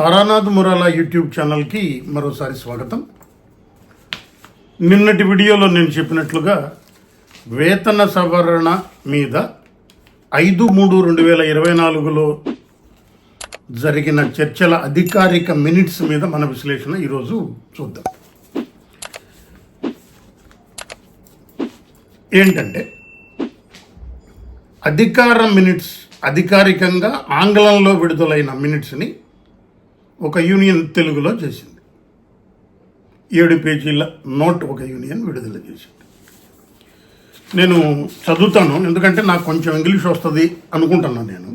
Taranath మురాలా YouTube ఛానల్కి మరోసారి స్వాగతం. నిన్నటి వీడియోలో నేను చెప్పినట్లుగా వేతన సవరణ మీద ఐదు మూడు రెండు వేల ఇరవై నాలుగులో జరిగిన చర్చల అధికారిక మినిట్స్ మీద మన విశ్లేషణ ఈరోజు చూద్దాం. ఏంటంటే అధికార మినిట్స్ అధికారికంగా ఆంగ్లంలో విడుదలైన మినిట్స్ని ఒక యూనియన్ తెలుగులో చేసింది. ఏడు పేజీల నోట్ ఒక యూనియన్ విడుదల చేసింది. నేను చదువుతాను ఎందుకంటే నాకు కొంచెం ఇంగ్లీష్ వస్తుంది అనుకుంటున్నాను నేను.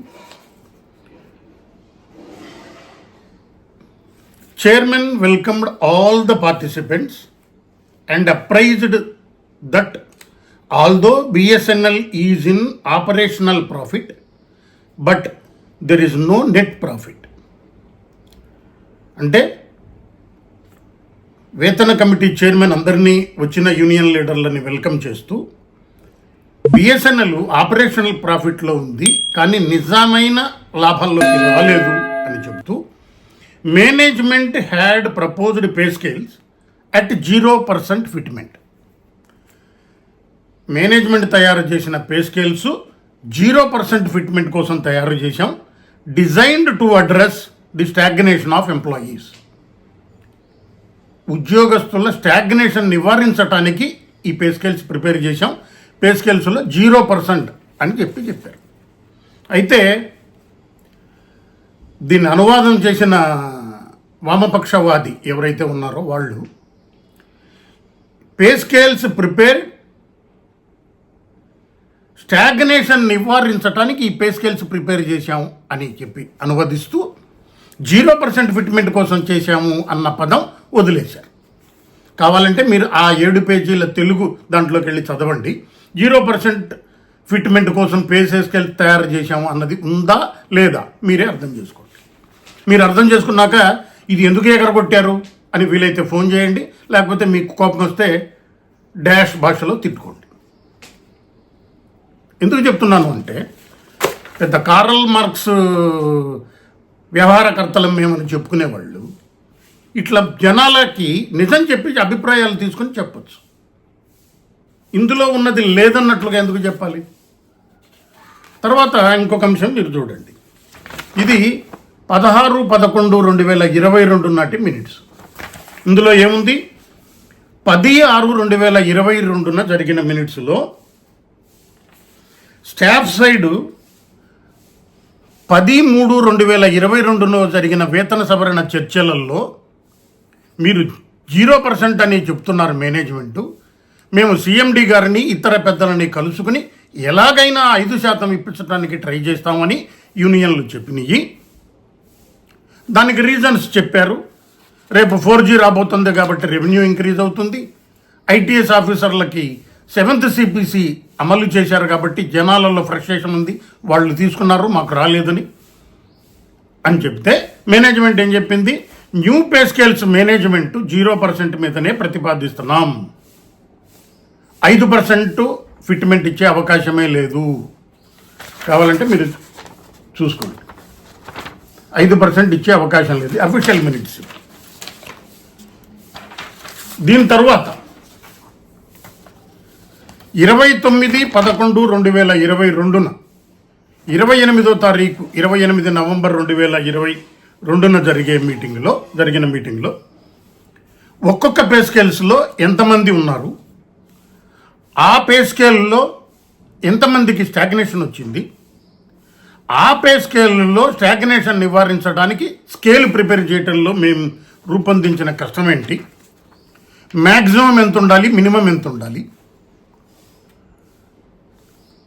Chairman welcomed all the participants and apprised that although BSNL is in operational profit but there is no net profit. అంటే వేతన కమిటీ చైర్మన్ అందరినీ వచ్చిన యూనియన్ లీడర్లని వెల్కమ్ చేస్తూ బిఎస్ఎన్ఎల్ ఆపరేషనల్ ప్రాఫిట్లో ఉంది కానీ నిజమైన లాభాల్లోకి రాలేదు అని చెబుతూ management had proposed pay scales at zero percent fitment. Management తయారు చేసిన pay scales zero percent fitment కోసం తయారు చేశాం. Designed to address the stagnation of employees. ఉద్యోగస్తుల స్టాగ్నేషన్ నివారించడానికి ఈ పే స్కేల్స్ ప్రిపేర్ చేశాం. పే స్కేల్స్లో జీరో పర్సెంట్ అని చెప్పి చెప్పారు. అయితే దీన్ని అనువాదం చేసిన వామపక్షవాది ఎవరైతే ఉన్నారో వాళ్ళు పే స్కేల్స్ ప్రిపేర్ స్టాగ్నేషన్ నివారించడానికి ఈ పే స్కేల్స్ ప్రిపేర్ చేశాం అని చెప్పి అనువదిస్తూ జీరో పర్సెంట్ ఫిట్మెంట్ కోసం చేశాము అన్న పదం వదిలేశారు. కావాలంటే మీరు ఆ ఏడు పేజీల తెలుగు దాంట్లోకి వెళ్ళి చదవండి. జీరో పర్సెంట్ ఫిట్మెంట్ కోసం పేసేసుకెళ్ళి తయారు చేశాము అన్నది ఉందా లేదా మీరే అర్థం చేసుకోండి. మీరు అర్థం చేసుకున్నాక ఇది ఎందుకు ఎగరగొట్టారు అని వీలైతే ఫోన్ చేయండి లేకపోతే మీకు కోపం వస్తే డాష్ భాషలో తిట్టుకోండి. ఎందుకు చెప్తున్నాను అంటే పెద్ద కారల్ మార్క్స్ వ్యవహారకర్తలం మేమని చెప్పుకునేవాళ్ళు? ఇట్లా జనాలకి నిజం చెప్పి అభిప్రాయాలు తీసుకొని చెప్పచ్చు. ఇందులో ఉన్నది లేదన్నట్లుగా ఎందుకు చెప్పాలి? తర్వాత ఇంకొక అంశం మీరు చూడండి. ఇది పదహారు పదకొండు రెండు వేల ఇరవై రెండు నాటి మినిట్స్. ఇందులో ఏముంది? పది ఆరు రెండు వేల ఇరవై రెండున జరిగిన మినిట్స్లో స్టాఫ్ సైడు పది మూడు రెండు వేల ఇరవై రెండులో జరిగిన వేతన సవరణ చర్చలలో మీరు జీరో పర్సెంట్ అని చెప్తున్నారు మేనేజ్మెంటు. మేము సీఎండి గారిని ఇతర పెద్దలని కలుసుకుని ఎలాగైనా ఐదు శాతం ఇప్పించడానికి ట్రై చేస్తామని యూనియన్లు చెప్పినాయి దానికి రీజన్స్ చెప్పారు. రేపు ఫోర్ జీ రాబోతుంది కాబట్టి రెవెన్యూ ఇంక్రీజ్ అవుతుంది. ఐటీఎస్ ఆఫీసర్లకి సెవెంత్ సిపిసి అమలు చేశారు కాబట్టి జనాలలో ఫ్రస్ట్రేషన్ ఉంది. వాళ్ళు తీసుకున్నారు మాకు రాలేదని అని చెప్తే మేనేజ్మెంట్ ఏం చెప్పింది? New pay scales management zero percent మీదనే ప్రతిపాదిస్తున్నాం. ఐదు పర్సెంట్ ఫిట్మెంట్ ఇచ్చే అవకాశమే లేదు. కావాలంటే మీరు చూసుకోండి. ఐదు పర్సెంట్ ఇచ్చే అవకాశం లేదు. Official minutes. దీని తర్వాత ఇరవై తొమ్మిది పదకొండు రెండు వేల ఇరవై రెండున ఇరవై ఎనిమిదో తారీఖు ఇరవై ఎనిమిది నవంబర్ రెండు వేల ఇరవై రెండున జరిగే మీటింగ్లో జరిగిన మీటింగ్లో ఒక్కొక్క పే స్కేల్స్లో ఎంతమంది ఉన్నారు? ఆ పే స్కేల్లో ఎంతమందికి స్టాగ్నేషన్ వచ్చింది? ఆ పే స్కేల్లో స్టాగ్నేషన్ నివారించడానికి స్కేల్ ప్రిపేర్ చేయడంలో మేము రూపొందించిన కష్టం ఏంటి? మ్యాక్సిమం ఎంత ఉండాలి మినిమం ఎంత ఉండాలి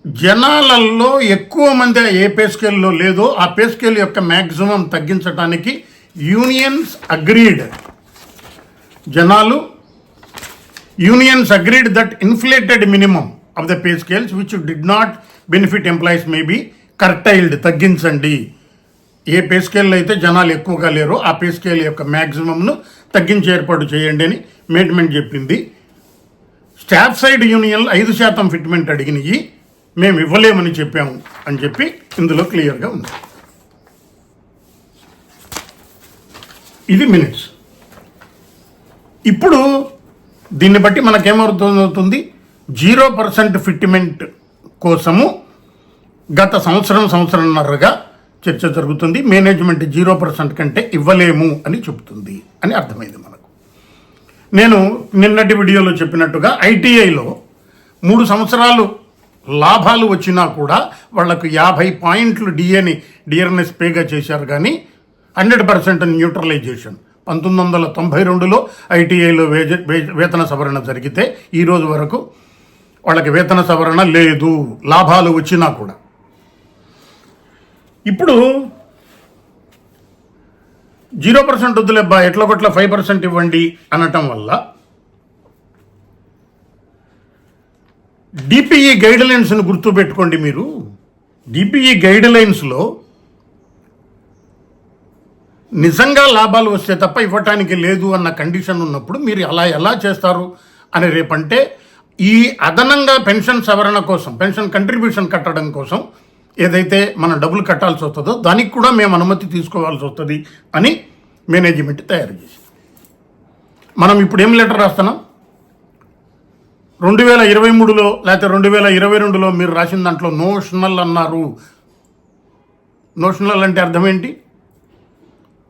జనాలల్లో ఎక్కువ మంది ఏ పే స్కేల్లో లేదో ఆ పే స్కేల్ యొక్క మ్యాక్సిమం తగ్గించడానికి యూనియన్స్ అగ్రీడ్. జనాలు unions agreed that inflated minimum of the pay scales which did not benefit employees may be curtailed తగ్గించండి. ఏ పే స్కేల్లో అయితే జనాలు ఎక్కువగా లేరు ఆ పే స్కేల్ యొక్క మ్యాక్సిమంను తగ్గించి ఏర్పాటు చేయండి అని మేట్మెంట్ చెప్పింది. స్టాఫ్ సైడ్ యూనియన్లు ఐదు శాతం ఫిట్మెంట్ అడిగినాయి. మేము ఇవ్వలేమని చెప్పాము అని చెప్పి ఇందులో క్లియర్గా ఉంది. ఇది మినిట్స్. ఇప్పుడు దీన్ని బట్టి మనకేమవుతుంది జీరో పర్సెంట్ ఫిట్మెంట్ కోసము గత సంవత్సరం సంవత్సరంన్నరగా చర్చ జరుగుతుంది. మేనేజ్మెంట్ జీరో పర్సెంట్ కంటే ఇవ్వలేము అని చెబుతుంది అని అర్థమైంది మనకు. నేను నిన్నటి వీడియోలో చెప్పినట్టుగా ఐటీఐలో మూడు సంవత్సరాలు లాభాలు వచ్చినా కూడా వాళ్ళకు యాభై పాయింట్లు డిఏని డిఆర్ఎన్ఎస్ పేగా చేశారు కానీ హండ్రెడ్ పర్సెంట్ న్యూట్రలైజేషన్. పంతొమ్మిది వందల తొంభై రెండులో ఐటీఐలో వేజ వేతన సవరణ జరిగితే ఈ రోజు వరకు వాళ్ళకి వేతన సవరణ లేదు లాభాలు వచ్చినా కూడా. ఇప్పుడు జీరో పర్సెంట్ వద్దులేబ్బా ఎట్లా కొట్ల ఫైవ్ పర్సెంట్ ఇవ్వండి అనటం వల్ల డిపిఈ గైడ్ లైన్స్ను గుర్తుపెట్టుకోండి మీరు. డిపిఈ గైడ్ లైన్స్లో నిజంగా లాభాలు వస్తే తప్ప ఇవ్వటానికి లేదు అన్న కండిషన్ ఉన్నప్పుడు మీరు అలా ఎలా చేస్తారు అని రేపంటే ఈ అదనంగా పెన్షన్ సవరణ కోసం పెన్షన్ కంట్రిబ్యూషన్ కట్టడం కోసం ఏదైతే మనం డబ్బులు కట్టాల్సి వస్తుందో దానికి కూడా మేము అనుమతి తీసుకోవాల్సి వస్తుంది అని మేనేజ్మెంట్ తయారు చేసింది. మనం ఇప్పుడు ఏం లెటర్ రాస్తున్నాం? రెండు వేల ఇరవై మూడులో లేకపోతే రెండు వేల ఇరవై రెండులో మీరు రాసిన దాంట్లో నోషనల్ అన్నారు. నోషనల్ అంటే అర్థం ఏంటి?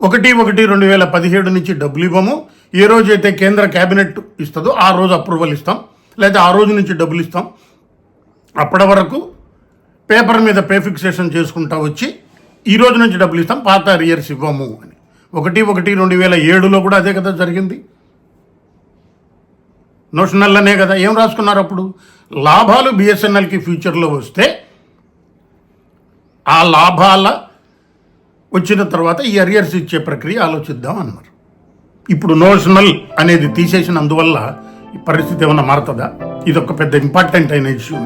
ఒకటి ఒకటి రెండు వేల పదిహేడు నుంచి డబ్బులు ఇవ్వము. ఏ రోజైతే కేంద్ర కేబినెట్ ఇస్తుందో ఆ రోజు అప్రూవల్ ఇస్తాం. లేదా ఆ రోజు నుంచి డబ్బులు ఇస్తాం. అప్పటి వరకు పేపర్ మీద పే ఫిక్సేషన్ చేసుకుంటా వచ్చి ఈ రోజు నుంచి డబ్బులు ఇస్తాం. పాత రియర్స్ ఇవ్వము అని. ఒకటి ఒకటి రెండు వేల ఏడులో కూడా అదే కదా జరిగింది. నోషనల్లనే కదా. ఏం రాసుకున్నారు అప్పుడు? లాభాలు బిఎస్ఎన్ఎల్కి ఫ్యూచర్లో వస్తే ఆ లాభాల వచ్చిన తర్వాత ఈ అరియర్స్ ఇచ్చే ప్రక్రియ ఆలోచిద్దాం అన్నారు. ఇప్పుడు నోషనల్ అనేది తీసేసినందువల్ల ఈ పరిస్థితి ఏమైనా మారుతుందా? ఇది ఒక పెద్ద ఇంపార్టెంట్ అయిన ఇష్యూ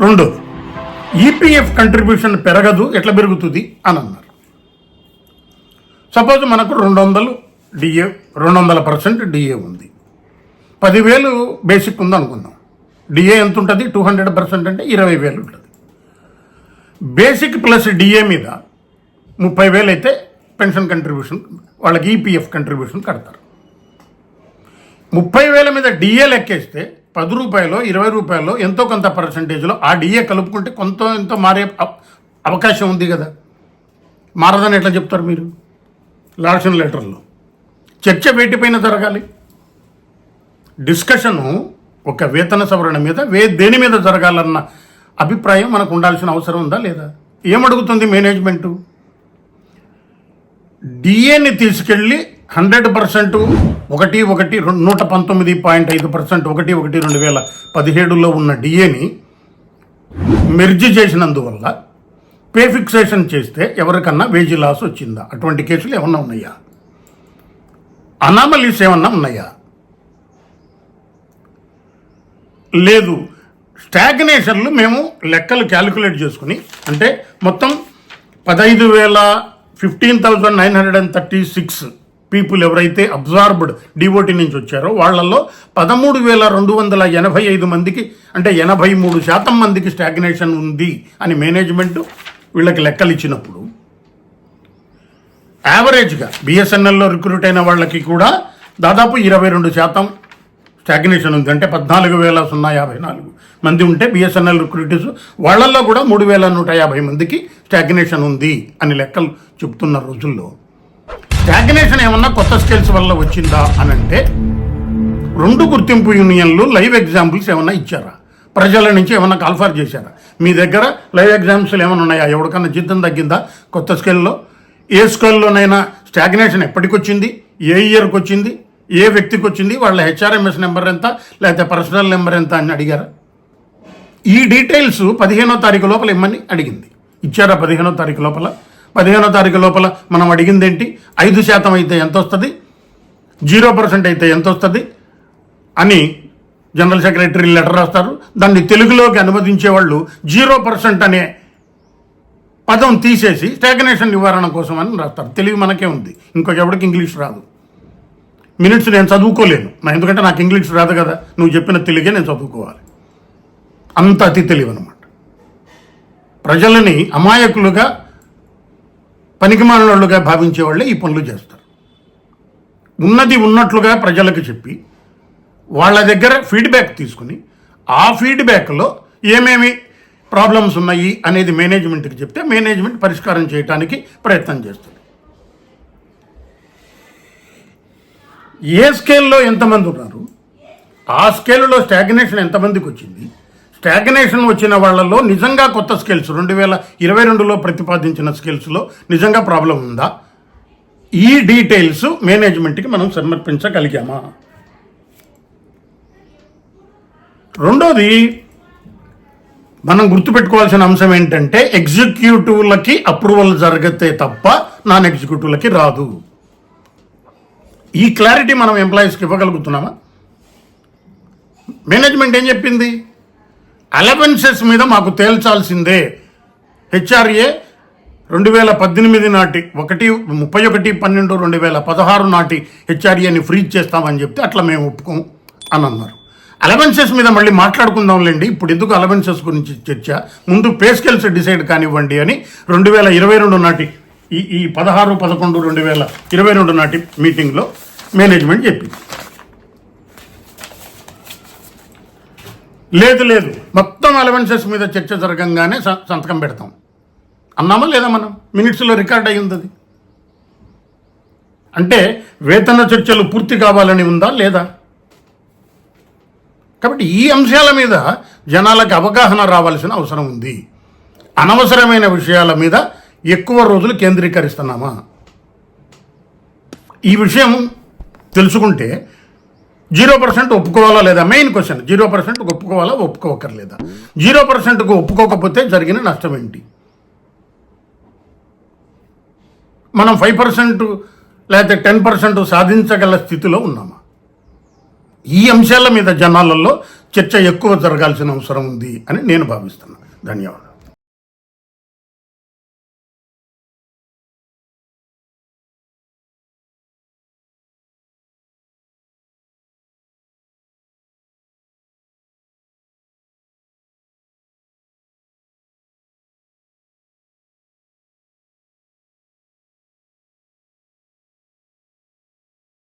రెండు ఈపీఎఫ్ కంట్రిబ్యూషన్ పెరగదు ఎట్లా పెరుగుతుంది? అని అన్నారు. సపోజ్ మనకు రెండు వందలు డిఏ రెండు వందల పర్సెంట్ డిఏ ఉంది. పదివేలు బేసిక్ ఉంది అనుకుందాం డిఏ ఎంత ఉంటుంది టూ హండ్రెడ్ పర్సెంట్ అంటే ఇరవై వేలు ఉంటుంది. బేసిక్ ప్లస్ డిఏ మీద ముప్పై వేలు అయితే పెన్షన్ కంట్రిబ్యూషన్ వాళ్ళకి ఈపీఎఫ్ కంట్రిబ్యూషన్ కడతారు. ముప్పై వేల మీద డిఏ లెక్కేస్తే పది రూపాయలు ఇరవై రూపాయలు ఎంతో కొంత పర్సంటేజ్లో ఆ డిఏ కలుపుకుంటే కొంత ఎంతో మారే అవకాశం ఉంది కదా. మారదని ఎట్లా చెప్తారు మీరు? లాడ్షన్ లెటర్లో. చర్చ వేటిపైన జరగాలి. డిస్కషను ఒక వేతన సవరణ మీద వే దేని మీద జరగాలన్న అభిప్రాయం మనకు ఉండాల్సిన అవసరం ఉందా లేదా? ఏమడుగుతుంది మేనేజ్మెంటు? డిఏని తీసుకెళ్ళి హండ్రెడ్ పర్సెంట్ ఒకటి ఒకటి రెండు నూట పంతొమ్మిది పాయింట్ ఐదు పర్సెంట్ ఒకటి ఒకటి రెండు వేల పదిహేడులో ఉన్న డిఏని మెర్జ్ చేసినందువల్ల పే ఫిక్సేషన్ చేస్తే ఎవరికన్నా వేజీ లాస్ వచ్చిందా? అటువంటి కేసులు ఏమన్నా ఉన్నాయా? అనామలీస్ ఏమన్నా ఉన్నాయా? లేదు. స్టాగ్నేషన్లు మేము లెక్కలు క్యాలిక్యులేట్ చేసుకుని అంటే మొత్తం పదహైదు వేల fifteen thousand nine hundred and thirty six people ఎవరైతే అబ్జార్బ్డ్ డివోటీ నుంచి వచ్చారో వాళ్ళల్లో పదమూడు వేల రెండు వందల ఎనభై ఐదు మందికి అంటే ఎనభై మూడు శాతం మందికి స్టాగ్నేషన్ ఉంది అని మేనేజ్మెంట్ వీళ్ళకి లెక్కలు ఇచ్చినప్పుడు యావరేజ్గా బిఎస్ఎన్ఎల్లో రిక్రూట్ అయిన వాళ్ళకి కూడా దాదాపు ఇరవై రెండు శాతం స్టాగ్నేషన్ ఉంది. అంటే పద్నాలుగు వేల సున్నా యాభై నాలుగు మంది ఉంటే బిఎస్ఎన్ఎల్ రిక్రూటర్స్ వాళ్ళల్లో కూడా మూడు వేల నూట యాభై మందికి స్టాగ్నేషన్ ఉంది అని లెక్కలు చెప్తున్న రోజుల్లో. స్టాగ్నేషన్ ఏమన్నా కొత్త స్కిల్స్ వల్ల వచ్చిందా అని అంటే రెండు గుర్తింపు యూనియన్లు లైవ్ ఎగ్జాంపుల్స్ ఏమన్నా ఇచ్చారా? ప్రజల నుంచి ఏమన్నా కాల్ఫార్ చేశారా? మీ దగ్గర లైవ్ ఎగ్జామ్స్లు ఏమైనా ఉన్నాయా? ఎవరికన్నా జీతం తగ్గిందా? కొత్త స్కేల్లో ఏ స్కేల్లోనైనా స్టాగ్నేషన్ ఎప్పటికొచ్చింది? ఏ ఇయర్కి వచ్చింది ఏ వ్యక్తికి వచ్చింది వాళ్ళ హెచ్ఆర్ఎంఎస్ నెంబర్ ఎంత? లేకపోతే పర్సనల్ నెంబర్ ఎంత అని అడిగారా? ఈ డీటెయిల్స్ పదిహేనో తారీఖు లోపల ఇమ్మని అడిగింది. ఇచ్చారా పదిహేనో తారీఖు లోపల? పదిహేనో తారీఖు లోపల మనం అడిగింది ఏంటి ఐదు శాతం అయితే ఎంత వస్తుంది జీరో పర్సెంట్ అయితే ఎంత వస్తుంది అని జనరల్ సెక్రటరీ లెటర్ రాస్తారు. దాన్ని తెలుగులోకి అనువదించే వాళ్ళు జీరో పర్సెంట్ అనే పదం తీసేసి స్టాగ్నేషన్ నివారణ కోసం అని రాస్తారు. తెలివి మనకే ఉంది. ఇంకొక ఎవరికి ఇంగ్లీష్ రాదు. మినిట్స్ నేను చదువుకోలేను. నా ఎందుకంటే నాకు ఇంగ్లీష్ రాదు కదా. నువ్వు చెప్పిన తెలుగే నేను చదువుకోవాలి. అంత అతి తెలివి అనమాట ప్రజలని అమాయకులుగా పనికిమాలినోళ్ళుగా భావించే వాళ్ళే ఈ పనులు చేస్తారు. ఉన్నది ఉన్నట్లుగా ప్రజలకు చెప్పి వాళ్ళ దగ్గర ఫీడ్బ్యాక్ తీసుకుని ఆ ఫీడ్బ్యాక్లో ఏమేమి ప్రాబ్లమ్స్ ఉన్నాయి అనేది మేనేజ్మెంట్కి చెప్తే మేనేజ్మెంట్ పరిష్కారం చేయడానికి ప్రయత్నం చేస్తుంది. ఏ స్కేల్లో ఎంతమంది ఉన్నారు? ఆ స్కేల్లో స్టాగ్నేషన్ ఎంతమందికి వచ్చింది? స్టాగ్నేషన్ వచ్చిన వాళ్ళలో నిజంగా కొత్త స్కిల్స్ రెండు వేల ఇరవై రెండులో ప్రతిపాదించిన స్కిల్స్లో నిజంగా ప్రాబ్లం ఉందా? ఈ డీటెయిల్స్ మేనేజ్మెంట్కి మనం సమర్పించగలిగామా? రెండోది మనం గుర్తుపెట్టుకోవాల్సిన అంశం ఏంటంటే ఎగ్జిక్యూటివ్లకి అప్రూవల్ జరిగితే తప్ప నాన్ ఎగ్జిక్యూటివ్లకి రాదు. ఈ క్లారిటీ మనం ఎంప్లాయీస్కి ఇవ్వగలుగుతున్నామా? మేనేజ్మెంట్ ఏం చెప్పింది? అలవెన్సెస్ మీద మాకు తేల్చాల్సిందే. హెచ్ఆర్ఏ రెండు వేల పద్దెనిమిది నాటి ఒకటి ముప్పై ఒకటి పన్నెండు రెండు వేల పదహారు నాటి హెచ్ఆర్ఏని ఫ్రీజ్ చేస్తామని చెప్తే అట్లా మేము ఒప్పుకోం అని అన్నారు. అలవెన్సెస్ మీద మళ్ళీ మాట్లాడుకుందాంలేండి. ఇప్పుడు ఎందుకు అలవెన్సెస్ గురించి చర్చ? ముందు పే స్కేల్స్ డిసైడ్ కానివ్వండి అని రెండు వేల ఇరవై రెండు నాటి ఈ ఈ పదహారు పదకొండు రెండు వేల ఇరవై రెండు నాటి మీటింగ్లో మేనేజ్మెంట్ చెప్పింది. లేదు లేదు. మొత్తం అలవెన్సెస్ మీద చర్చ జరగంగానే స- సంతకం పెడతాం. అన్నామా లేదా మనం? మినిట్స్లో రికార్డ్ అయ్యింది అది అంటే వేతన చర్చలు పూర్తి కావాలని ఉందా లేదా? కాబట్టి ఈ అంశాల మీద జనాలకు అవగాహన రావాల్సిన అవసరం ఉంది. అనవసరమైన విషయాల మీద ఎక్కువ రోజులు కేంద్రీకరిస్తున్నామా? ఈ విషయం తెలుసుకుంటే జీరో పర్సెంట్ ఒప్పుకోవాలా లేదా? మెయిన్ క్వశ్చన్ జీరో పర్సెంట్ ఒప్పుకోవాలా ఒప్పుకోకర్లేదా? జీరో పర్సెంట్కు ఒప్పుకోకపోతే జరిగిన నష్టం ఏంటి? మనం ఫైవ్ పర్సెంట్ లేకపోతే టెన్ పర్సెంట్ సాధించగల స్థితిలో ఉన్నామా? ఈ అంశాల మీద జనాలలో చర్చ ఎక్కువ జరగాల్సిన అవసరం ఉంది అని నేను భావిస్తున్నాను ధన్యవాదాలు.